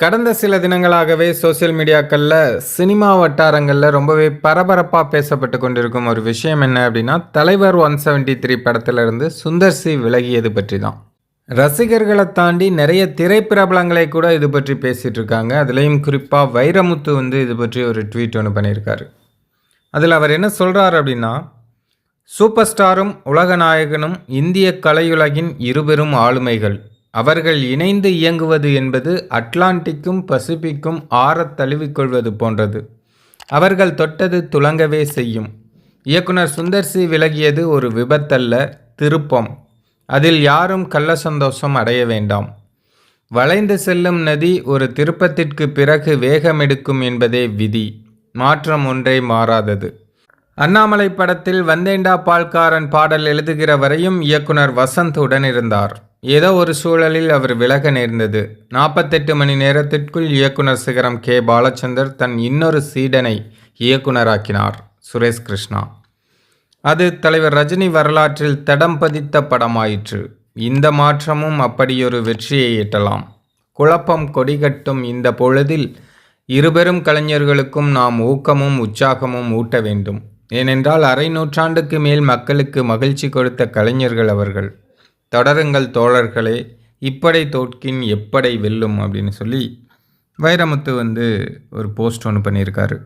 கடந்த சில தினங்களாகவே சோஷியல் மீடியாக்களில் சினிமா வட்டாரங்களில் ரொம்பவே பரபரப்பாக பேசப்பட்டு கொண்டிருக்கும் ஒரு விஷயம் என்ன அப்படின்னா தலைவர் ஒன் செவன்ட்டி த்ரீ படத்திலிருந்து சுந்தர் சி விலகியது பற்றி தான் ரசிகர்களை தாண்டி நிறைய திரைப்பிரபலங்களை கூட இது பற்றி பேசிகிட்டு இருக்காங்க. அதுலேயும் குறிப்பாக வைரமுத்து வந்து இது பற்றி ஒரு ட்வீட் ஒன்று பண்ணியிருக்காரு. அதில் அவர் என்ன சொல்கிறார் அப்படின்னா சூப்பர் ஸ்டாரும் உலக நாயகனும் இந்திய கலையுலகின் இருபெரும் ஆளுமைகள். அவர்கள் இணைந்து இயங்குவது என்பது அட்லாண்டிக்கும் பசிபிக்கும் ஆறத் தழுவிக்கொள்வது போன்றது. அவர்கள் தொட்டது துலங்கவே செய்யும். இயக்குனர் சுந்தர் சி விலகியது ஒரு விபத்தல்ல திருப்பம். அதில் யாரும் கள்ள சந்தோஷம் அடைய வேண்டாம். வளைந்து செல்லும் நதி ஒரு திருப்பத்திற்கு பிறகு வேகமெடுக்கும் என்பதே விதி. மாற்றம் ஒன்றே மாறாதது. அண்ணாமலை படத்தில் வந்தேண்டா பால்காரன் பாடல் எழுதுகிற வரையும் இயக்குனர் வசந்த் உடன் இருந்தார் ஏதோ ஒரு சூழலில் அவர் விலக நேர்ந்தது. நாற்பத்தெட்டு மணி நேரத்திற்குள் இயக்குனர் சிகரம் கே. பாலச்சந்தர் தன் இன்னொரு சீடனை இயக்குனராக்கினார் சுரேஷ் கிருஷ்ணா. அது தலைவர் ரஜினி வரலாற்றில் தடம் பதித்த படமாயிற்று. இந்த மாற்றமும் அப்படியொரு வெற்றியை எட்டலாம். குழப்பம் கொடிகட்டும் இந்த பொழுதில் இருபெரும் கலைஞர்களுக்கும் நாம் ஊக்கமும் உற்சாகமும் ஊட்ட வேண்டும். ஏனென்றால் அரை நூற்றாண்டுக்கு மேல் மக்களுக்கு மகிழ்ச்சி கொடுத்த கலைஞர்கள் அவர்கள். தொடருங்கள் தோழர்களே இப்படை தோற்கின் எப்படை வெல்லும்? அப்படின்னு சொல்லி வைரமுத்து வந்து ஒரு போஸ்ட் ஒன்று பண்ணியிருக்காரு.